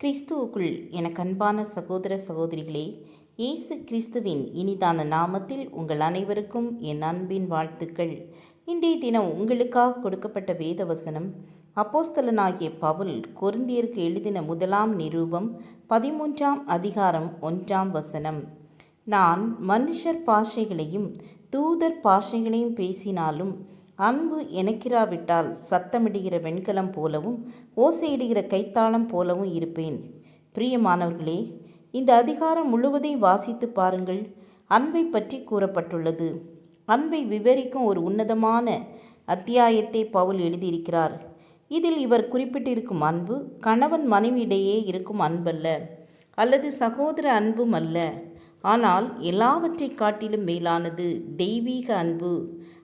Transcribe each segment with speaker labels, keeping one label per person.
Speaker 1: கிறிஸ்துவுக்குள் எனக்கு அன்பான சகோதர சகோதரிகளே இயேசு கிறிஸ்துவின் இனிதான நாமத்தில் உங்கள் அனைவருக்கும் என் அன்பின் வாழ்த்துக்கள். இன்றைய தினம் உங்களுக்காக கொடுக்கப்பட்ட வேத வசனம் அப்போஸ்தலனாகிய பவுல் கொருந்தியருக்கு எழுதின முதலாம் நிரூபம் பதிமூன்றாம் அதிகாரம் ஒன்றாம் வசனம். நான் மனுஷர் பாஷைகளையும் தூதர் பாஷைகளையும் பேசினாலும் அன்பு எனக்கிராவிட்டால் சத்தமிடுகிற வெண்கலம் போலவும் ஓசையிடுகிற கைத்தாளம் போலவும் இருப்பேன். பிரியமானவர்களே இந்த அதிகாரம் முழுவதையும் வாசித்து பாருங்கள். அன்பை பற்றி கூறப்பட்டுள்ளது. அன்பை விவரிக்கும் ஒரு உன்னதமான அத்தியாயத்தை பவுல் எழுதியிருக்கிறார். இதில் இவர் குறிப்பிட்டிருக்கும் அன்பு கணவன் மனைவியிடையே இருக்கும் அன்பல்ல அல்லது சகோதர அன்பும் அல்ல. ஆனால் எல்லாவற்றை காட்டிலும் மேலானது தெய்வீக அன்பு.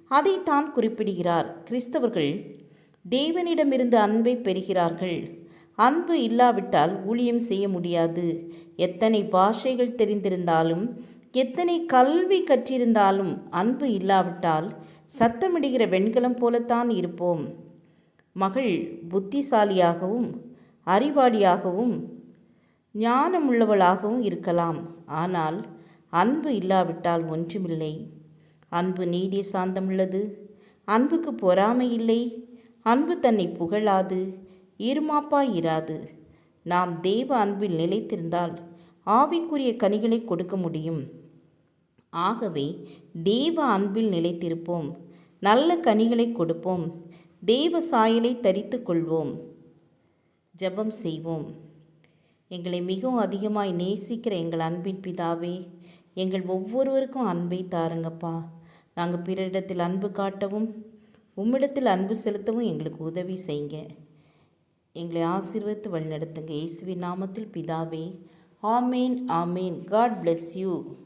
Speaker 1: அதைத்தான் குறிப்பிடுகிறார். கிறிஸ்தவர்கள் தேவனிடமிருந்து அன்பை பெறுகிறார்கள். அன்பு இல்லாவிட்டால் ஊழியம் செய்ய முடியாது. எத்தனை பாஷைகள் தெரிந்திருந்தாலும் எத்தனை கல்வி கற்றிருந்தாலும் அன்பு இல்லாவிட்டால் சத்தமிடுகிற வெண்கலம் போலத்தான் இருப்போம். மகள் புத்திசாலியாகவும் அறிவாளியாகவும் ஞானமுள்ளவளாகவும் இருக்கலாம். ஆனால் அன்பு இல்லாவிட்டால் ஒன்றுமில்லை. அன்பு நீடிய சாந்தமுள்ளது. அன்புக்கு பொறாமை இல்லை. அன்பு தன்னை புகழாது. இருமாப்பா இராது. நாம் தெய்வ அன்பில் நிலைத்திருந்தால் ஆவிக்குரிய கனிகளை கொடுக்க முடியும். ஆகவே தெய்வ அன்பில் நிலைத்திருப்போம். நல்ல கனிகளை கொடுப்போம். தெய்வ சாயலை தரித்து கொள்வோம். ஜெபம் செய்வோம். எங்களை மிகவும் அதிகமாய் நேசிக்கிற எங்கள் அன்பின் பிதாவே எங்கள் ஒவ்வொருவருக்கும் அன்பை தாருங்கப்பா. நாங்கள் பிறரிடத்தில் அன்பு காட்டவும் உம்மிடத்தில் அன்பு செலுத்தவும் எங்களுக்கு உதவி செய்யுங்க. எங்களை ஆசீர்வதித்து வழிநடத்துங்க. இயேசுவின் நாமத்தில் பிதாவே. Amen amen. God bless you